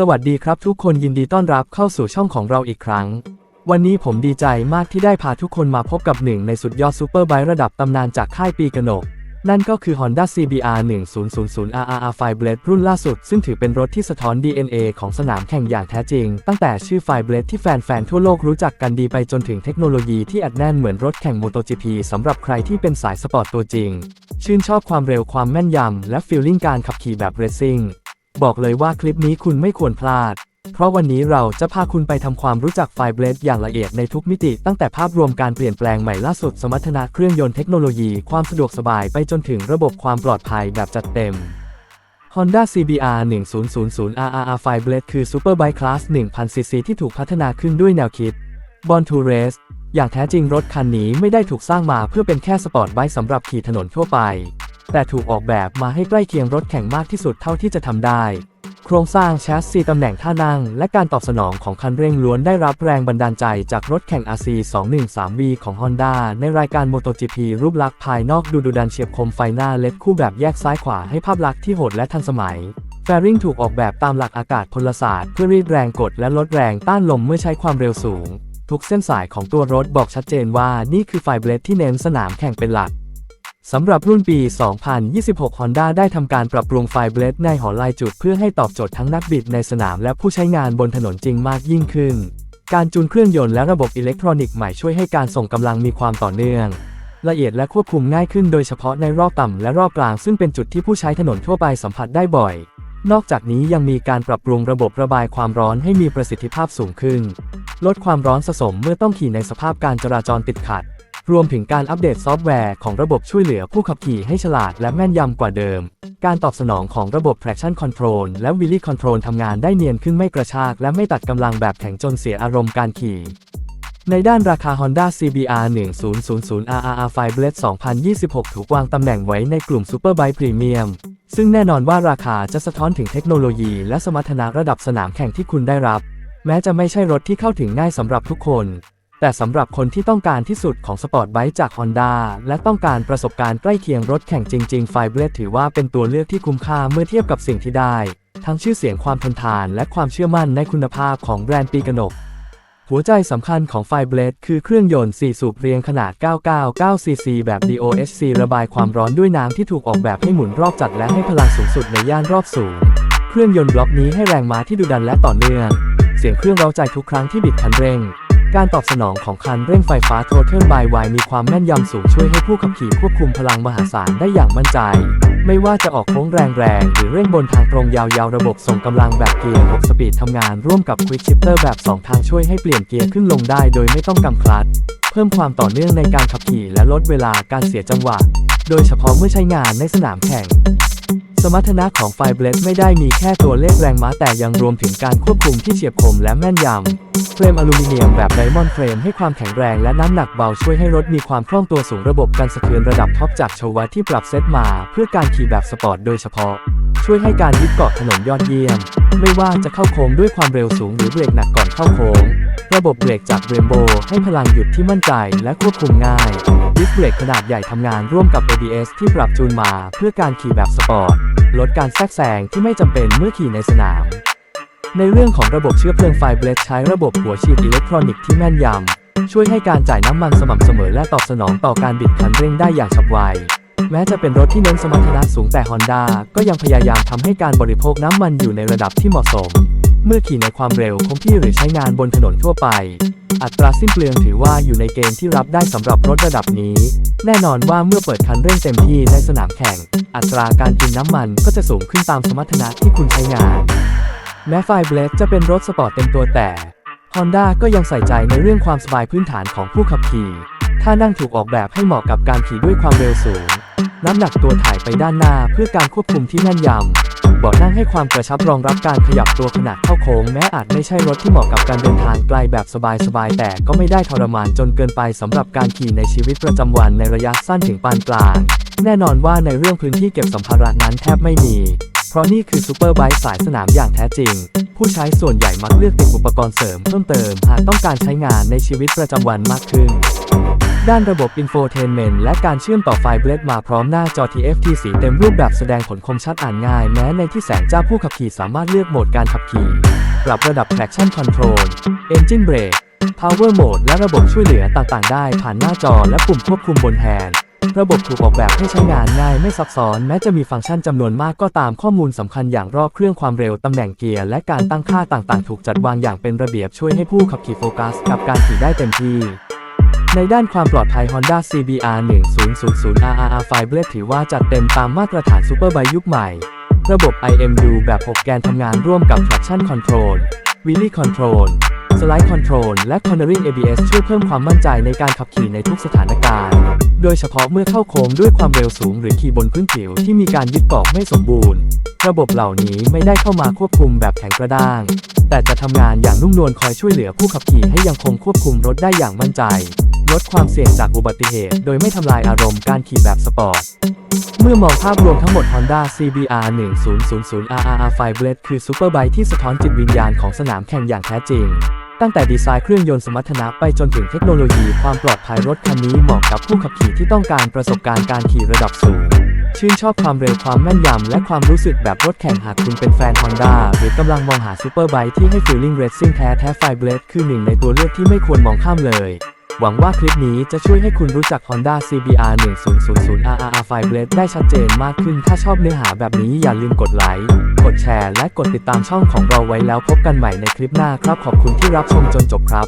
สวัสดีครับทุกคนยินดีต้อนรับเข้าสู่ช่องของเราอีกครั้ง วันนี้ผมดีใจมากที่ได้พาทุกคนมาพบกับหนึ่งในสุดยอดซูเปอร์ไบค์ระดับตำนานจากค่ายปีกนก นั่นก็คือ Honda CBR 1000 RR f i b l a d e รุ่นล่าสุด ซึ่งถือเป็นรถที่สะท้อน DNA ของสนามแข่งอย่างแท้จริง ตั้งแต่ชื่อ f i b l a d e ที่แฟนๆ ทั่วโลกรู้จักกันดีไปจนถึงเทคโนโลยีที่อัดแน่นเหมือนรถแข่ง MotoGP สำหรับใครที่เป็นสายสปอร์ตตัวจริง ชื่นชอบความเร็วความแม่นยำและฟีลลิ่งการขับขี่แบบเรซซิ่ง บอกเลยว่าคลิปนี้คุณไม่ควรพลาด เพราะวันนี้เราจะพาคุณไปทำความรู้จักไฟเบลดอย่างละเอียดในทุกมิติตั้งแต่ภาพรวมการเปลี่ยนแปลงใหม่ล่าสุดสมรรถนะเครื่องยนต์เทคโนโลยีความสะดวกสบายไปจนถึงระบบความปลอดภัยแบบจัดเต็ม Honda CBR 1000 RR ไฟเบลดคือซูเปอร์ไบค์คลาส 1000cc ที่ถูกพัฒนาขึ้นด้วยแนวคิด Born to Race อย่างแท้จริงรถคันนี้ไม่ได้ถูกสร้างมาเพื่อเป็นแค่สปอร์ตไบค์สำหรับขี่ถนนทั่วไป แต่ถูกออกแบบมาให้ใกล้เคียงรถแข่งมากที่สุดเท่าที่จะทำได้ โครงสร้างแชสซีตำแหน่งท่านั่ง และการตอบสนองของคันเร่งล้วนได้รับแรงบันดาลใจจากรถแข่ง RC213V ของ Honda ในรายการ MotoGP รูปลักษณ์ภายนอกดูดุดันเฉียบคมไฟหน้าเล็ดคู่แบบแยกซ้ายขวาให้ภาพลักษณ์ที่โหดและทันสมัยแฟริงถูกออกแบบตามหลักอากาศพลศาสตร์เพื่อรีดแรงกดและลดแรงต้านลมเมื่อใช้ความเร็วสูง ทุกเส้นสายของตัวรถบอกชัดเจนว่านี่คือไฟเบลดที่เน้นสนามแข่งเป็นหลัก สำหรับรุ่นปี 2026 Honda ได้ทำการปรับปรุงไฟเบลดในหอลายจุดเพื่อให้ตอบโจทย์ทั้งนักบิดในสนามและผู้ใช้งานบนถนนจริงมากยิ่งขึ้น การจูนเครื่องยนต์และระบบอิเล็กทรอนิกส์ใหม่ช่วยให้การส่งกำลังมีความต่อเนื่อง ละเอียดและควบคุมง่ายขึ้นโดยเฉพาะในรอบต่ำและรอบกลางซึ่งเป็นจุดที่ผู้ใช้ถนนทั่วไปสัมผัสได้บ่อย นอกจากนี้ยังมีการปรับปรุงระบบระบายความร้อนให้มีประสิทธิภาพสูงขึ้น ลดความร้อนสะสมเมื่อต้องขี่ในสภาพการจราจรติดขัด รวมถึงการอัปเดตซอฟต์แวร์ของระบบช่วยเหลือผู้ขับขี่ให้ฉลาดและแม่นยำกว่าเดิม การตอบสนองของระบบ traction control และ wheelie control ทำงานได้เนียนขึ้นไม่กระชากและไม่ตัดกำลังแบบแข็งจนเสียอารมณ์การขี่ในด้านราคา Honda CBR 1000 RR 5 Blade 2026 ถูกวางตำแหน่งไว้ในกลุ่ม Superbike Premium ซึ่งแน่นอนว่าราคาจะสะท้อนถึงเทคโนโลยีและสมรรถนะระดับสนามแข่งที่คุณได้รับ แม้จะไม่ใช่รถที่เข้าถึงง่ายสำหรับทุกคน แต่สำหรับคนที่ต้องการที่สุดของสปอร์ตไบค์จาก Honda และต้องการประสบการณ์ใกล้เคียงรถแข่งจริงๆ f i b l a d e ถือว่าเป็นตัวเลือกที่คุ้มค่าเมื่อเทียบกับสิ่งที่ได้ ทั้งชื่อเสียงความทนทาน และความเชื่อมั่นในคุณภาพของแบรนด์ปีกนก หัวใจสำคัญของไฟเบลดคือเครื่องยนต์ 4 สูบเรียงขนาด 999cc แบบ DOHC ระบายความร้อนด้วยน้ำที่ถูกออกแบบให้หมุนรอบจัดและให้พลังสูงสุดในย่านรอบสูง เครื่องยนต์บล็อกนี้ให้แรงม้าที่ดุดันและต่อเนื่อง เสียงเครื่องเร้าใจทุกครั้งที่บิดคันเร่ง การตอบสนองของคันเร่งไฟฟ้า Throttle by w i มีความแม่นยำสูงช่วยให้ผู้ขับขี่ควบคุมพลังมหาศาลได้อย่างมั่นใจ ไม่ว่าจะออกโค้งแรงๆ หรือเร่งบนทางตรงยาวๆ ระบบส่งกำลังแบบเกียร์6สปีดทำงานร่วมกับ Quick Shifter แบบ 2 ทางช่วยให้เปลี่ยนเกียร์ขึ้นลงได้โดยไม่ต้องกำคลัตช์เพิ่มความต่อเนื่องในการขับขี่และลดเวลาการเสียจังหวะ โดยเฉพาะเมื่อใช้งานในสนามแข่ง มรรถนะของไฟเบลดไม่ได้มีแค่ตัวเลขแรงม้าแต่ยังรวมถึงการควบคุมที่เฉียบคมและแม่นยำ เฟรมอลูมิเนียมแบบไดมอนด์เฟรมให้ความแข็งแรงและน้ำหนักเบาช่วยให้รถมีความคล่องตัวสูงระบบการสะเทือนระดับท็อปจากโชวะที่ปรับเซตมา เพื่อการขี่แบบสปอร์ตโดยเฉพาะ ช่วยให้การยึดเกาะถนนยอดเยี่ยม ไม่ว่าจะเข้าโค้งด้วยความเร็วสูงหรือเบรกหนักก่อนเข้าโค้ง ระบบเบรกจากเรนโบให้พลังหยุดที่มั่นใจและควบคุมง่าย ดิสเบรกขนาดใหญ่ทำงานร่วมกับ ABS ที่ปรับจูนมาเพื่อการขี่แบบสปอร์ต ลดการแทรกแซงที่ไม่จำเป็นเมื่อขี่ในสนาม ในเรื่องของระบบเชื้อเพลิงไฟเบลดใช้ระบบหัวฉีดอิเล็กทรอนิกส์ที่แม่นยำ ช่วยให้การจ่ายน้ำมันสม่ำเสมอและตอบสนองต่อการบิดคันเร่งได้อย่างฉับไว แม้จะเป็นรถที่เน้นสมรรถนะสูงแต่ Honda ก็ยังพยายามทำให้การบริโภคน้ำมันอยู่ในระดับที่เหมาะสม เมื่อขี่ในความเร็วคงที่หรือใช้งานบนถนนทั่วไป อัตราสิ้นเปลืองถือว่าอยู่ในเกณฑ์ที่รับได้สำหรับรถระดับนี้ แน่นอนว่าเมื่อเปิดคันเร่งเต็มที่ในสนามแข่ง อัตราการกินน้ำมันก็จะสูงขึ้นตามสมรรถนะที่คุณใช้งาน แม้ไฟเบลดจะเป็นรถสปอร์ตเต็มตัวแต่ Honda ก็ยังใส่ใจในเรื่องความสบายพื้นฐานของผู้ขับขี่ท่านั่งถูกออกแบบให้เหมาะกับการขี่ด้วยความเร็วสูง น้ำหนักตัวถ่ายไปด้านหน้าเพื่อการควบคุมที่แน่นยำ เบาะนั่งให้ความกระชับรองรับการขยับตัวขณะเข้าโค้งแม้อาจไม่ใช่รถที่เหมาะกับการเดินทางไกลแบบสบายๆแต่ก็ไม่ได้ทรมานจนเกินไปสำหรับการขี่ในชีวิตประจำวันในระยะสั้นถึงปานกลาง แน่นอนว่าในเรื่องพื้นที่เก็บสัมภาระนั้นแทบไม่มี เพราะนี่คือซูเปอร์ไบค์สายสนามอย่างแท้จริง ผู้ใช้ส่วนใหญ่มักเลือกติดอุปกรณ์เสริมเพิ่มเติมหากต้องการใช้งานในชีวิตประจำวันมากขึ้น ด้านระบบ Infotainment และการเชื่อมต่อไฟเบลดมาพร้อมหน้าจอ TFT สีเต็มรูปแบบแสดงผลคมชัดอ่านง่าย แม้ในที่แสงจ้าผู้ขับขี่สามารถเลือกโหมดการขับขี่ ปรับระดับ traction control engine brake power mode และระบบช่วยเหลือต่างๆ ได้ผ่านหน้าจอและปุ่มควบคุมบนแฮนด์ระบบถูกออกแบบให้ใช้งานง่ายไม่ซับซ้อนแม้จะมีฟังก์ชันจำนวนมากก็ตามข้อมูลสำคัญอย่างรอบเครื่องความเร็วตำแหน่งเกียร์และการตั้งค่าต่างๆ ถูกจัดวางอย่างเป็นระเบียบช่วยให้ผู้ขับขี่โฟกัสกับการขี่ได้เต็มที่ ในด้านความปลอดภัย Honda CBR 1000 RRR ไฟเบลถือว่าจัดเต็มตามมาตรฐานซูเปอร์ไบยุคใหม่ ระบบ IMU แบบ 6 แกนทำงานร่วมกับ traction control wheelie control slide control และ cornering ABS ช่วยเพิ่มความมั่นใจในการขับขี่ในทุกสถานการณ์ โดยเฉพาะเมื่อเข้าโค้งด้วยความเร็วสูงหรือขี่บนพื้นผิวที่มีการยึดเกาะไม่สมบูรณ์ ระบบเหล่านี้ไม่ได้เข้ามาควบคุมแบบแข็งกระด้าง แต่จะทำงานอย่างนุ่มนวลคอยช่วยเหลือผู้ขับขี่ให้ยังคงควบคุมรถได้อย่างมั่นใจ ลดความเสี่ยงจากอุบัติเหตุ โดยไม่ทำลายอารมณ์การขี่แบบสปอร์ต เมื่อมองภาพรวมทั้งหมด Honda CBR 1000 RRR ไฟเบลคือซูเปอร์ไบค์ที่สะท้อนจิตวิญญาณของสนามแข่งอย่างแท้จริง ตั้งแต่ดีไซน์เครื่องยนต์สมรรถนะไปจนถึงเทคโนโลยีความปลอดภัยรถคันนี้เหมาะกับผู้ขับขี่ที่ต้องการประสบการณ์การขี่ระดับสูงชื่นชอบความเร็วความแม่นยำ และความรู้สึกแบบรถแข่งหากคุณเป็นแฟน Honda หรือกำลังมองหาซูเปอร์ไบค์ที่ให้ฟีลลิ่งเรซซิ่งแท้แท้ไฟเบลคือหนึ่งในตัวเลือกที่ไม่ควรมองข้ามเลย หวังว่าคลิปนี้จะช่วยให้คุณรู้จัก Honda CBR 1000 RRR ไฟเบลได้ชัดเจนมากขึ้น ถ้าชอบเนื้อหาแบบนี้อย่าลืมกดไลค์ กดแชร์ และกดติดตามช่องของเราไว้แล้วพบกันใหม่ในคลิปหน้าครับ ขอบคุณที่รับชมจนจบครับ